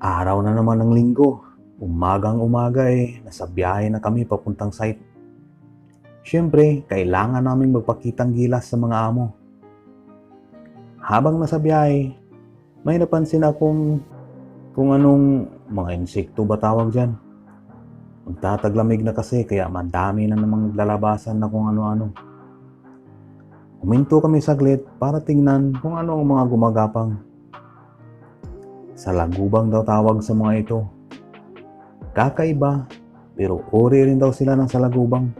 Araw na naman ng linggo. Umagang umaga eh, nasa biyahe na kami papuntang site. Siyempre, kailangan namin magpakitang gilas sa mga amo. Habang nasa biyahe, may napansin akong kung anong mga insekto ba tawag dyan. Magtataglamig na kasi kaya madami na namang naglalabasan na kung ano-ano. Huminto kami saglit para tingnan kung ano ang mga gumagapang. Sa lagubang daw tawag sa mga ito. Kakaiba, pero uri rin daw sila ng salagubang.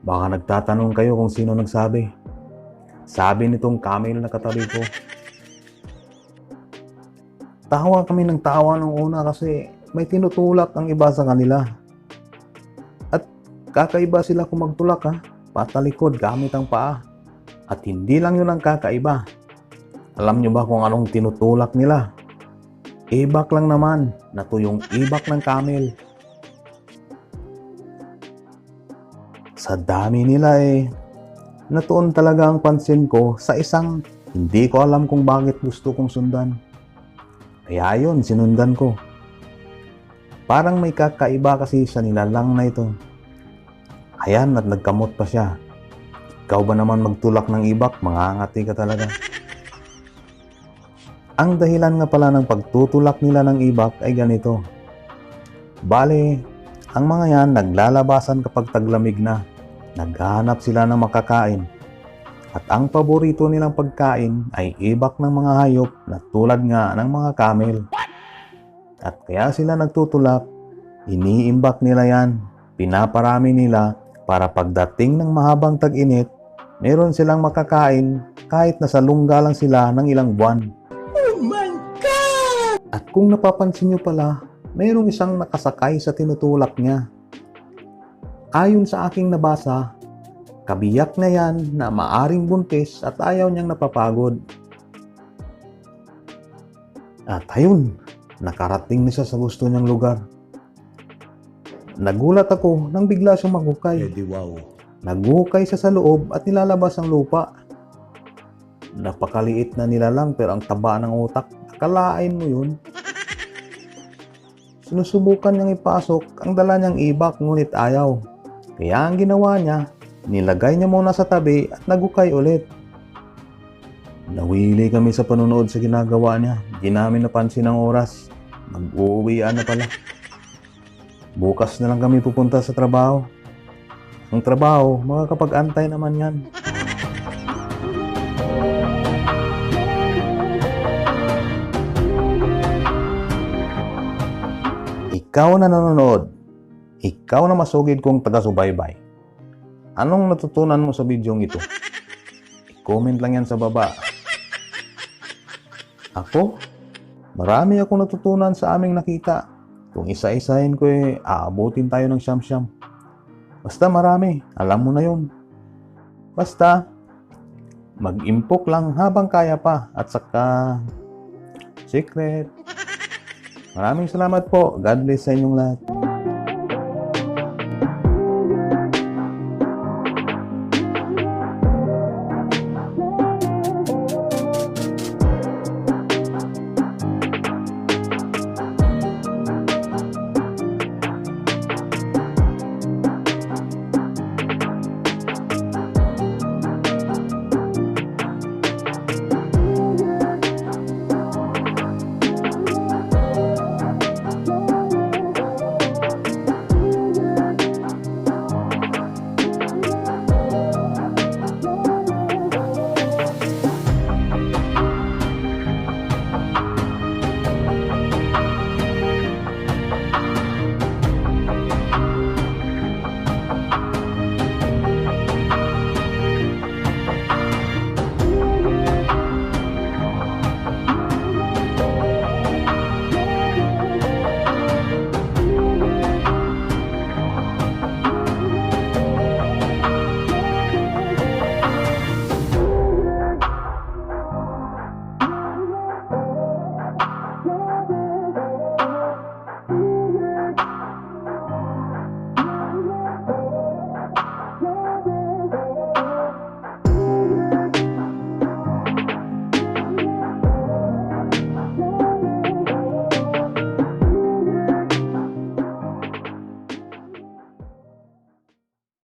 Baka nagtatanong kayo kung sino nagsabi. Sabi nitong camel na katabi ko. Tawa kami ng tawa nung una kasi may tinutulak ang iba sa kanila. At kakaiba sila kung magtulak ha, patalikod gamit ang paa. At hindi lang yun ang kakaiba. Alam nyo ba kung anong tinutulak nila? Ibak lang naman, na to yung ibak ng camel. Sa dami nila eh, natuon talaga ang pansin ko sa isang hindi ko alam kung bakit gusto kong sundan. Kaya yun, sinundan ko. Parang may kakaiba kasi sa nilalang na ito. Ayan, at nagkamot pa siya. Ikaw ba naman magtulak ng ibak, mangangati ka talaga. Ang dahilan nga pala ng pagtutulak nila ng ibak ay ganito. Bale, ang mga yan naglalabasan kapag taglamig na. Naghahanap sila ng makakain. At ang paborito nilang pagkain ay ibak ng mga hayop na tulad nga ng mga camel. At kaya sila nagtutulak, iniimbak nila yan, pinaparami nila para pagdating ng mahabang tag-init, meron silang makakain kahit nasa lungga lang sila ng ilang buwan. At kung napapansin nyo pala, mayroong isang nakasakay sa tinutulak niya. Ayon sa aking nabasa, kabiyak na yan na maaring buntis at ayaw niyang napapagod. At ayun, nakarating na siya sa gusto niyang lugar. Nagulat ako nang bigla siyang maghukay. Eddie wow. Naghukay siya sa loob at nilalabas ang lupa. Napakaliit na nilalang pero ang taba ng utak. Akalain mo yun. Sinusubukan niyang ipasok ang dala niyang ibak ngunit ayaw. Kaya ang ginawa niya, nilagay niya muna sa tabi at naghukay ulit. Nawili kami sa panonood sa ginagawa niya. Di namin napansin ang oras. Mag-uuwian na pala. Bukas na lang kami pupunta sa trabaho. Ang trabaho, makakapag-antay naman yan. Ikaw na nanonood, ikaw na masugid kong taga-subaybay. Anong natutunan mo sa bidyong ito? I-comment lang yan sa baba. Ako? Marami akong natutunan sa aming nakita. Kung isa-isahin ko eh, aabutin tayo ng siyam-siyam. Basta marami, alam mo na yun. Basta, mag-impok lang habang kaya pa at saka secret. Maraming salamat po. God bless sa inyong lahat.